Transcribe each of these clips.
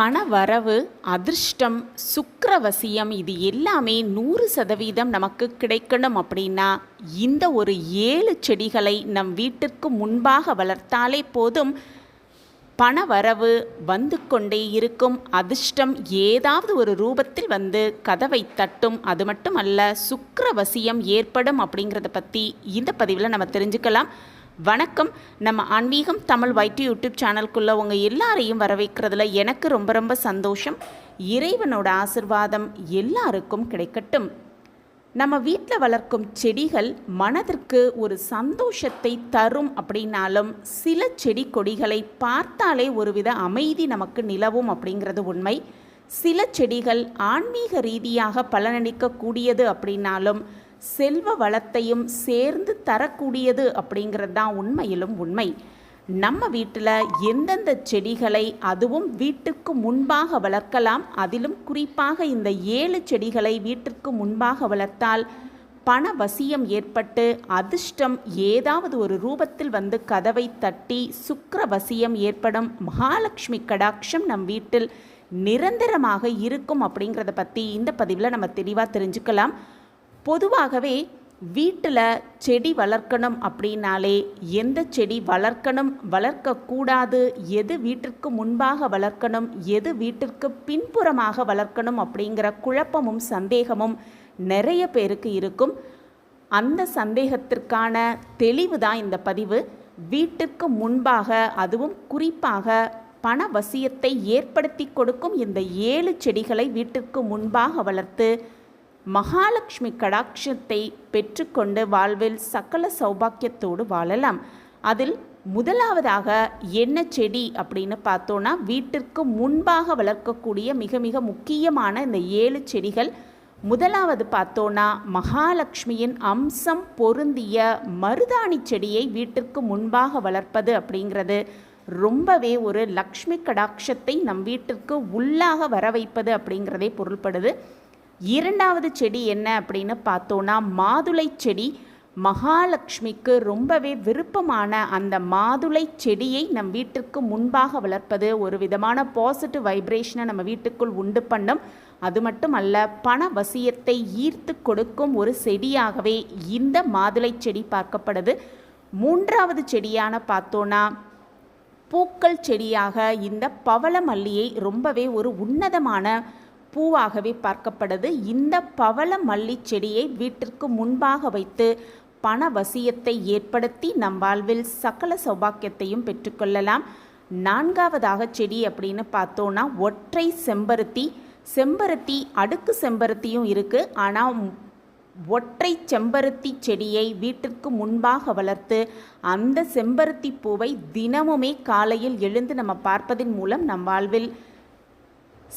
பண வரவு அதிர்ஷ்டம் சுக்கரவசியம் இது எல்லாமே நூறு சதவீதம் நமக்கு கிடைக்கணும் அப்படின்னா இந்த ஒரு ஏழு செடிகளை நம் வீட்டிற்கு முன்பாக வளர்த்தாலே போதும். பண வரவு வந்து கொண்டே இருக்கும். அதிர்ஷ்டம் ஏதாவது ஒரு ரூபத்தில் வந்து கதவை தட்டும். அது மட்டும் அல்ல சுக்கிரவசியம் ஏற்படும் அப்படிங்கிறத பற்றி இந்த பதிவில் நம்ம தெரிஞ்சுக்கலாம். வணக்கம். நம்ம ஆன்மீகம் தமிழ் வைட்டி யூடியூப் சேனலுக்குள்ளே உங்கள் எல்லாரையும் வரவேற்கிறதுல எனக்கு ரொம்ப ரொம்ப சந்தோஷம். இறைவனோட ஆசிர்வாதம் எல்லாருக்கும் கிடைக்கட்டும். நம்ம வீட்டில் வளர்க்கும் செடிகள் மனதிற்கு ஒரு சந்தோஷத்தை தரும் அப்படின்னாலும் சில செடி கொடிகளை பார்த்தாலே ஒருவித அமைதி நமக்கு நிலவும் அப்படிங்கிறது உண்மை. சில செடிகள் ஆன்மீக ரீதியாக பலனளிக்கக்கூடியது அப்படின்னாலும் செல்வ வளத்தையும் சேர்ந்து தரக்கூடியது அப்படிங்கிறது தான் உண்மையிலும் உண்மை. நம்ம வீட்டில் எந்தெந்த செடிகளை அதுவும் வீட்டுக்கு முன்பாக வளர்க்கலாம் அதிலும் குறிப்பாக இந்த ஏழு செடிகளை வீட்டிற்கு முன்பாக வளர்த்தால் பண வசியம் ஏற்பட்டு அதிர்ஷ்டம் ஏதாவது ஒரு ரூபத்தில் வந்து கதவை தட்டி சுக்கர வசியம் ஏற்படும். மகாலட்சுமி கடாட்சம் நம் வீட்டில் நிரந்தரமாக இருக்கும் அப்படிங்கிறத பற்றி இந்த பதிவில் நம்ம தெளிவாக தெரிஞ்சுக்கலாம். பொதுவாகவே வீட்டில் செடி வளர்க்கணும் அப்படின்னாலே எந்த செடி வளர்க்கணும் வளர்க்கக்கூடாது எது வீட்டிற்கு முன்பாக வளர்க்கணும் எது வீட்டிற்கு பின்புறமாக வளர்க்கணும் அப்படிங்கிற குழப்பமும் சந்தேகமும் நிறைய பேருக்கு இருக்கும். அந்த சந்தேகத்திற்கான தெளிவு தான் இந்த பதிவு. வீட்டிற்கு முன்பாக அதுவும் குறிப்பாக பண வசியத்தை ஏற்படுத்தி கொடுக்கும் இந்த ஏழு செடிகளை வீட்டிற்கு முன்பாக வளர்த்து மகாலட்சுமி கடாட்சத்தை பெற்றுக்கொண்டு வாழ்வில் சகல சௌபாக்கியத்தோடு வாழலாம். அதில் முதலாவதாக என்ன செடி அப்படின்னு பார்த்தோன்னா வீட்டிற்கு முன்பாக வளர்க்கக்கூடிய மிக மிக முக்கியமான இந்த ஏழு செடிகள். முதலாவது பார்த்தோன்னா மகாலட்சுமியின் அம்சம் பொருந்திய மருதாணி செடியை வீட்டிற்கு முன்பாக வளர்ப்பது அப்படிங்கிறது ரொம்பவே ஒரு லக்ஷ்மி கடாட்சத்தை நம் வீட்டிற்கு உள்ளாக வர வைப்பது அப்படிங்கிறதே பொருள்படுது. இரண்டாவது செடி என்ன அப்படின்னு பார்த்தோன்னா மாதுளை செடி. மகாலட்சுமிக்கு ரொம்பவே விருப்பமான அந்த மாதுளை செடியை நம் வீட்டிற்கு முன்பாக வளர்ப்பது ஒரு விதமான பாசிட்டிவ் வைப்ரேஷனை நம்ம வீட்டுக்குள் உண்டு பண்ணும். அது மட்டும் அல்ல பண வசியத்தை ஈர்த்து கொடுக்கும் ஒரு செடியாகவே இந்த மாதுளை செடி பார்க்கப்படுது. மூன்றாவது செடியான பார்த்தோன்னா பூக்கள் செடியாக இந்த பவள மல்லியை ரொம்பவே ஒரு உன்னதமான பூவாகவே பார்க்கப்படுது இந்த பவள மல்லி செடியை வீட்டிற்கு முன்பாக வைத்து பண வசியத்தை ஏற்படுத்தி நம் வாழ்வில் சகல சௌபாக்கியத்தையும் பெற்றுக்கொள்ளலாம் நான்காவதாக செடி அப்படின்னு பார்த்தோன்னா ஒற்றை செம்பருத்தி. செம்பருத்தி அடுக்கு செம்பருத்தியும் இருக்குது ஆனால் ஒற்றை செம்பருத்தி செடியை வீட்டிற்கு முன்பாக வளர்த்து அந்த செம்பருத்தி பூவை தினமுமே காலையில் எழுந்து நம்ம பார்ப்பதன் மூலம் நம் வாழ்வில்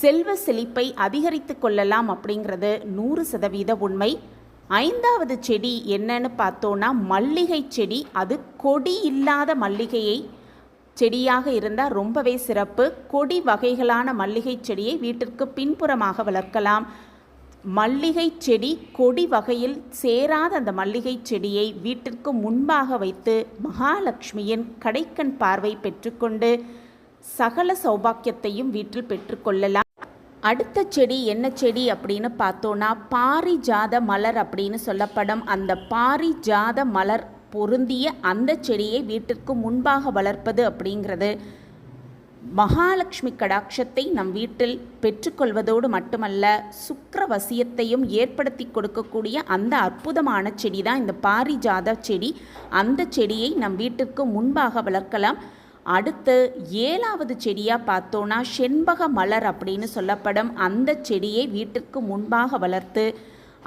செல்வ செழிப்பை அதிகரித்து கொள்ளலாம் அப்படிங்கிறது நூறு சதவீத உண்மை. ஐந்தாவது செடி என்னன்னு பார்த்தோன்னா மல்லிகை செடி. அது கொடி இல்லாத மல்லிகையை செடியாக இருந்தால் ரொம்பவே சிறப்பு. கொடி வகைகளான மல்லிகை செடியை வீட்டிற்கு பின்புறமாக வளர்க்கலாம். மல்லிகை செடி கொடி வகையில் சேராத அந்த மல்லிகை செடியை வீட்டிற்கு முன்பாக வைத்து மகாலட்சுமியின் கடைக்கண் பார்வை பெற்றுக்கொண்டு சகல சௌபாக்கியத்தையும் வீட்டில் பெற்றுக்கொள்ளலாம் அடுத்த செடி என்ன செடி அப்படின்னு பார்த்தோன்னா பாரிஜாத மலர் அப்படின்னு சொல்லப்படும் அந்த பாரிஜாத மலர் பொருந்திய அந்த செடியை வீட்டிற்கு முன்பாக வளர்ப்பது அப்படிங்கிறது. மகாலட்சுமி கடாட்சத்தை நம் வீட்டில் பெற்றுக்கொள்வதோடு மட்டுமல்ல சுக்கரவசியத்தையும் ஏற்படுத்தி கொடுக்கக்கூடிய அந்த அற்புதமான செடி தான் இந்த பாரிஜாத செடி. அந்த செடியை நம் வீட்டிற்கு முன்பாக வளர்க்கலாம். அடுத்து ஏழாவது செடியாக பார்த்தோன்னா செண்பக மலர் அப்படின்னு சொல்லப்படும் அந்த செடியை வீட்டிற்கு முன்பாக வளர்த்து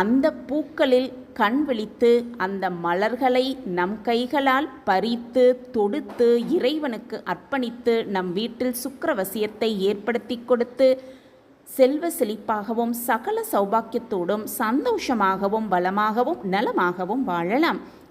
அந்த பூக்களில் கண் விழித்து அந்த மலர்களை நம் கைகளால் பறித்து தொடுத்து இறைவனுக்கு அர்ப்பணித்து நம் வீட்டில் சுக்கரவசியத்தை ஏற்படுத்தி கொடுத்து செல்வ செழிப்பாகவும் சகல சௌபாக்கியத்தோடும் சந்தோஷமாகவும் வளமாகவும் நலமாகவும் வாழலாம்.